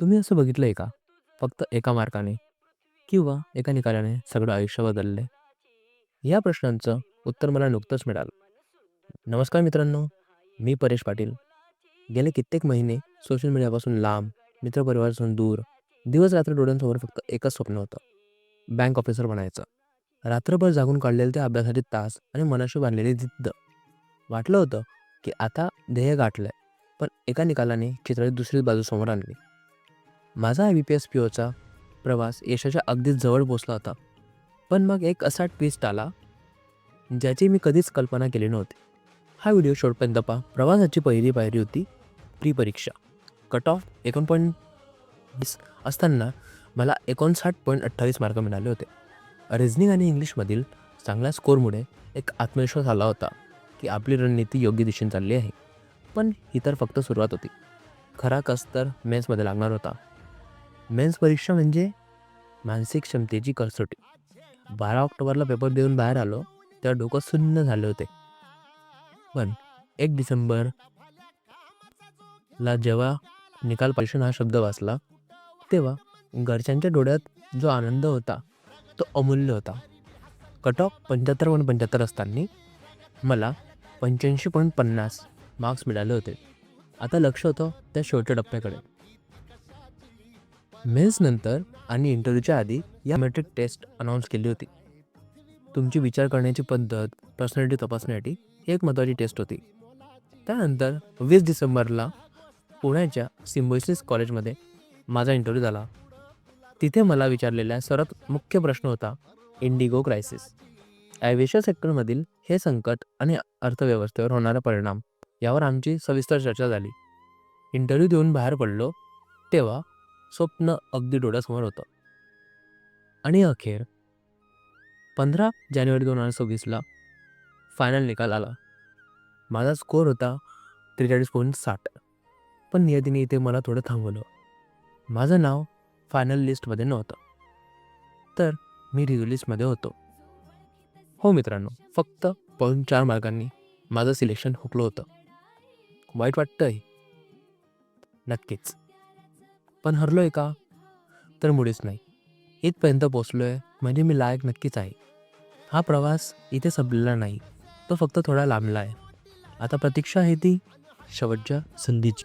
तुम्ही असं बघितलं आहे का? फक्त एका मार्काने किंवा एका निकालाने सगळं आयुष्य बदललं आहे या प्रश्नांचं उत्तर मला नुकतंच मिळालं. नमस्कार मित्रांनो मी परेश पाटील. गेले कित्येक महिने सोशल मीडियापासून लांब मित्रपरिवारापासून दूर दिवस रात्र डोळ्यांसमोर फक्त एकच स्वप्न होतं. बँक ऑफिसर बनायचं. रात्रभर जागून काढलेले ते अभ्यासाचे तास आणि मनाशी बांधलेली जिद्द. वाटलं होतं की आता ध्येय गाठलं आहे पण एका निकालाने चित्राची दुसरी बाजू समोर आणली. माझा I B P S P Ocha प्रवास यशाच्या अगदीच जवळ पोचला होता. पण मग एक असा ट्विस्ट आला ज्याची मी कधीच कल्पना केली नव्हती. हा व्हिडिओ शेवटपर्यंत पहा. प्रवासाची पहिली पायरी होती प्री परीक्षा कट ऑफ एकोण पॉईंट वीस असताना मला एकोणसाठ पॉईंट अठ्ठावीस मार्क मिळाले होते. रिझनिंग आणि इंग्लिशमधील चांगल्या स्कोरमुळे एक आत्मविश्वास आला होता की आपली रणनीती योग्य दिशेने चालली आहे. पण ही तर फक्त सुरुवात होती. खरा कस तर मेन्समध्ये लागणार होता. मेन्स परीक्षा म्हणजे मानसिक क्षमतेची कसोटी. बारा ऑक्टोबरला पेपर देऊन बाहेर आलो तेव्हा डोकं सुन्न झाले होते. पण एक डिसेंबरला जेव्हा निकाल परीक्षण हा शब्द वाचला तेव्हा घरच्यांच्या डोळ्यात जो आनंद होता तो अमूल्य होता. कट ऑफ पंच्याहत्तर पॉईंट पंच्याहत्तर असताना मला पंच्याऐंशी पॉईंट पन्नास मार्क्स मिळाले होते. आता लक्ष होतं त्या शेवटच्या टप्प्याकडे. मेन्सनंतर आणि इंटरव्ह्यूच्या आधी या मेट्रिक टेस्ट अनाऊन्स केली होती. तुमची विचार करण्याची पद्धत पर्सनॅलिटी तपासण्यासाठी ही एक महत्त्वाची टेस्ट होती. त्यानंतर वीस डिसेंबरला पुण्याच्या सिम्बोसिस कॉलेजमध्ये माझा इंटरव्ह्यू झाला. तिथे मला विचारलेला सर्वात मुख्य प्रश्न होता इंडिगो क्रायसिस ॲव्हिएशन सेक्टरमधील हे संकट आणि अर्थव्यवस्थेवर होणारा परिणाम यावर आमची सविस्तर चर्चा झाली. इंटरव्ह्यू देऊन बाहेर पडलो तेव्हा स्वप्न अगदी डोळ्यासमोर होतं. आणि अखेर पंधरा जानेवारी दोन हजार सव्वीसला फायनल निकाल आला. माझा स्कोअर होता त्रेचाळीस पॉईंट साठ. पण नियतीने इथे मला थोडं थांबवलं. माझं नाव फायनल लिस्टमध्ये नव्हतं. तर मी रिव्ह्यू लिस्टमध्ये होतो. हो मित्रांनो फक्त पॉईंट चार मार्कांनी माझं सिलेक्शन हुकलं होतं. वाईट वाटतंय. नक्कीच. पण हरलो आहे का? तर मुळीच नाही. इथपर्यंत पोचलो आहे म्हणजे मी लायक नक्कीच आहे. हा प्रवास इथे संपलेला नाही. तो फक्त थोडा लांबला आहे. आता प्रतीक्षा आहे ती. शेवटच्या संधीची.